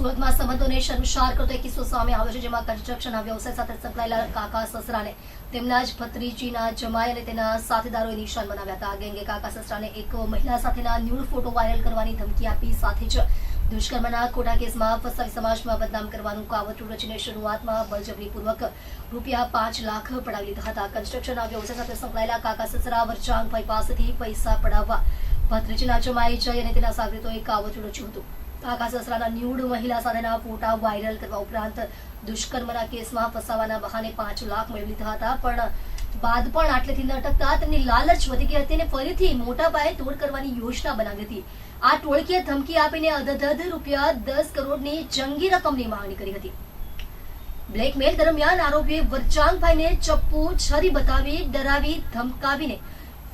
સુરતમાં સંબંધોને શર્મસાર કરતો એક કિસ્સો સામે આવ્યો છે, જેમાં કન્સ્ટ્રક્શનના વ્યવસાય સાથે સંકળાયેલા કાકા સસરાને તેમના જ ભત્રીજીના જમાઈ અને તેના સાથીદારોએ નિશાન બનાવ્યા હતા. આ ગેંગે કાકા સસરાને એક મહિલા સાથેના ન્યૂડ ફોટો વાયરલ કરવાની ધમકી આપી સાથે જ દુષ્કર્મના ખોટા કેસમાં ફસાવી સમાજમાં બદનામ કરવાનું કાવતરું રચીને શરૂઆતમાં બળજબરીપૂર્વક રૂપિયા પાંચ લાખ પડાવી લીધા હતા. કન્સ્ટ્રક્શનના વ્યવસાય સાથે સંકળાયેલા કાકા સસરા વરચાંગભાઈ પાસેથી પૈસા પડાવવા ભત્રીજીના જમાઈ જઈ અને તેના સાગરીતોએ કાવતરું રચ્યું હતું. સસરાના ન્યૂડ મહિલા સાથેના ફોટા વાયરલ કરવા ઉપરાંત દુષ્કર્મના કેસમાં ફસાવાના બહાને પાંચ લાખ મેળવી લીધા હતા, પણ બાદ પણ આટલેથી ન અટકતા તેમની લાલચ વધી ગઈ હતી અને ફરીથી મોટા પાયે તોડ કરવાની યોજના બનાવી હતી. આ ટોળકીએ ધમકી આપીને અધધધ રૂપિયા દસ કરોડની જંગી રકમની માંગણી કરી હતી. બ્લેકમેલ દરમિયાન આરોપીએ વરચાંગભાઈને ચપ્પુ છરી બતાવી ડરાવી ધમકાવીને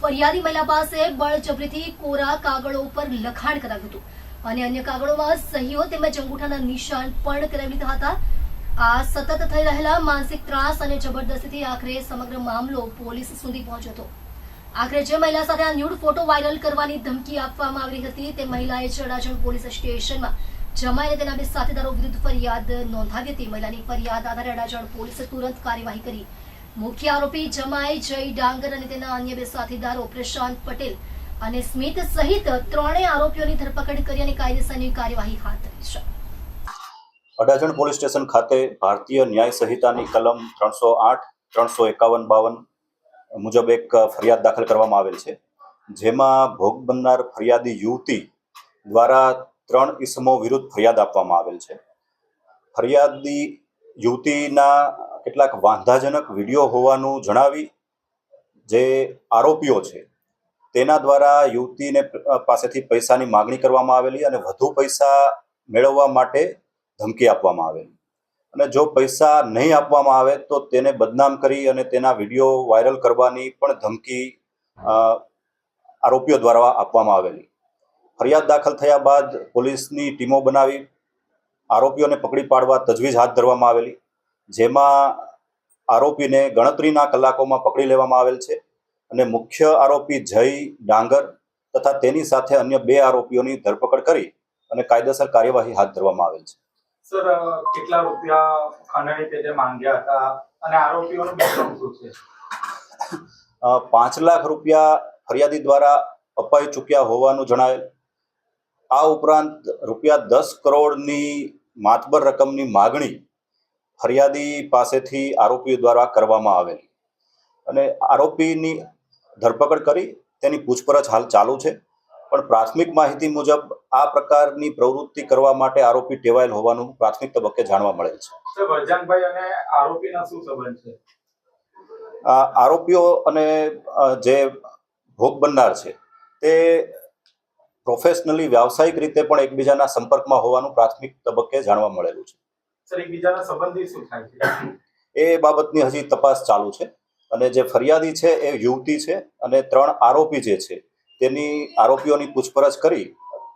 ફરિયાદી મહિલા પાસે બળજબરીથી કોરા કાગળો ઉપર લખાણ કરાવ્યું હતું. અને અન્ય કાગળોમાં સહીઓ તેમજ અંગૂઠાના નિશાન પણ કરાવી લીધા હતા. આ સતત થઈ રહેલા માનસિક ત્રાસ અને જબરદસ્તીથી આખરે સમગ્ર મામલો પોલીસ સુધી પહોંચ્યો હતો. આખરે જે મહિલા સાથે આ ન્યૂડ ફોટો વાયરલ કરવાની ધમકી આપવામાં આવી હતી, તે મહિલાએ ચડાજણ પોલીસ સ્ટેશનમાં જમાઈને તેના બે સાથીદારો વિરુદ્ધ ફરિયાદ નોંધાવી હતી. મહિલાની ફરિયાદ આધારે અડાજણ પોલીસે તુરંત કાર્યવાહી કરી મુખ્ય આરોપી જમાઈ જય ડાંગર અને તેના અન્ય બે સાથીદારો પ્રશાંત પટેલ અને સ્મિત સહિત ત્રણેય આરોપીઓની ધરપકડ કરી અને કાયદેસરની કાર્યવાહી હાથ ધરી છે. અડાજણ પોલીસ સ્ટેશન ખાતે ભારતીય ન્યાય સંહિતાની કલમ ત્રણસો આઠ, ત્રણસો એકાવન, બાવન મુજબ એક ફરિયાદ દાખલ કરવામાં આવેલ છે. જેમાં ભોગ બનનાર ફરિયાદી યુવતી દ્વારા ત્રણ ઇસમો વિરુદ્ધ ફરિયાદ આપવામાં આવેલ છે. ફરિયાદી યુવતીના કેટલાક વાંધાજનક વીડિયો હોવાનું જણાવી જે આરોપીઓ છે, તેના દ્વારા યુવતીને પાસેથી પૈસાની માગણી કરવામાં આવેલી અને વધુ પૈસા મેળવવા માટે ધમકી આપવામાં આવેલી. અને જો પૈસા નહીં આપવામાં આવે તો તેને બદનામ કરી અને તેના વીડિયો વાયરલ કરવાની પણ ધમકી આરોપીઓ દ્વારા આપવામાં આવેલી. ફરિયાદ દાખલ થયા બાદ પોલીસની ટીમો બનાવી આરોપીઓને પકડી પાડવા તજવીજ હાથ ધરવામાં આવેલી. જેમાં આરોપીને ગણતરીના કલાકોમાં પકડી લેવામાં આવેલ છે અને મુખ્ય આરોપી જય ડાંગર તથા તેની સાથે અન્ય બે આરોપીઓની ધરપકડ કરી અને કાયદેસર કાર્યવાહી હાથ ધરવામાં આવેલ છે. સર કેટલા રૂપિયા ખંડણી પેટે માંગ્યા હતા અને આરોપીઓનું બેકગ્રાઉન્ડ શું છે? પાંચ લાખ રૂપિયા ફરિયાદી દ્વારા અપાઈ ચૂક્યા હોવાનું જણાયેલ. આ ઉપરાંત રૂપિયા દસ કરોડની માતબર રકમની માગણી ફરિયાદી પાસેથી આરોપીઓ દ્વારા કરવામાં આવેલી. અને આરોપીની ધરપકડ કરી તેની પૂછપરછ હાલ ચાલુ છે. પણ પ્રાથમિક માહિતી મુજબ આ પ્રકારની પ્રવૃત્તિ કરવા માટે આરોપી ટેવાયેલ હોવાનું પ્રાથમિક તબક્કે જાણવા મળેલ છે. સર વરજાનભાઈ અને આરોપીના શું સંબંધ છે? આ આરોપીઓ અને જે ભોગ બનનાર છે તે પ્રોફેશનલી વ્યાવસાયિક રીતે પણ એકબીજાના સંપર્કમાં હોવાનું પ્રાથમિક તબક્કે જાણવા મળેલું છે. સર એકબીજાના સંબંધી શું થાય છે? એ બાબતની હજી તપાસ ચાલુ છે. અને જે ફરિયાદી છે એ યુવતી છે અને ત્રણ આરોપી જે છે તેની આરોપીઓની પૂછપરછ કરી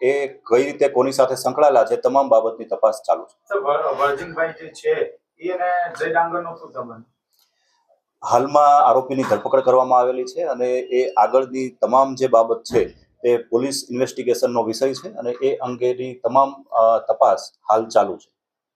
એ કઈ રીતે કોની સાથે સંકળાયેલા છે તમામ બાબતની તપાસ ચાલુ છે. વર્જિનભાઈ જે છે એને જય ડાંગરનો શું સંબંધ? હાલમાં આરોપીની ધરપકડ કરવામાં આવેલી છે અને એ આગળની તમામ જે બાબત છે તે પોલીસ ઇન્વેસ્ટિગેશનનો વિષય છે અને એ અંગેની તમામ તપાસ હાલ ચાલુ છે.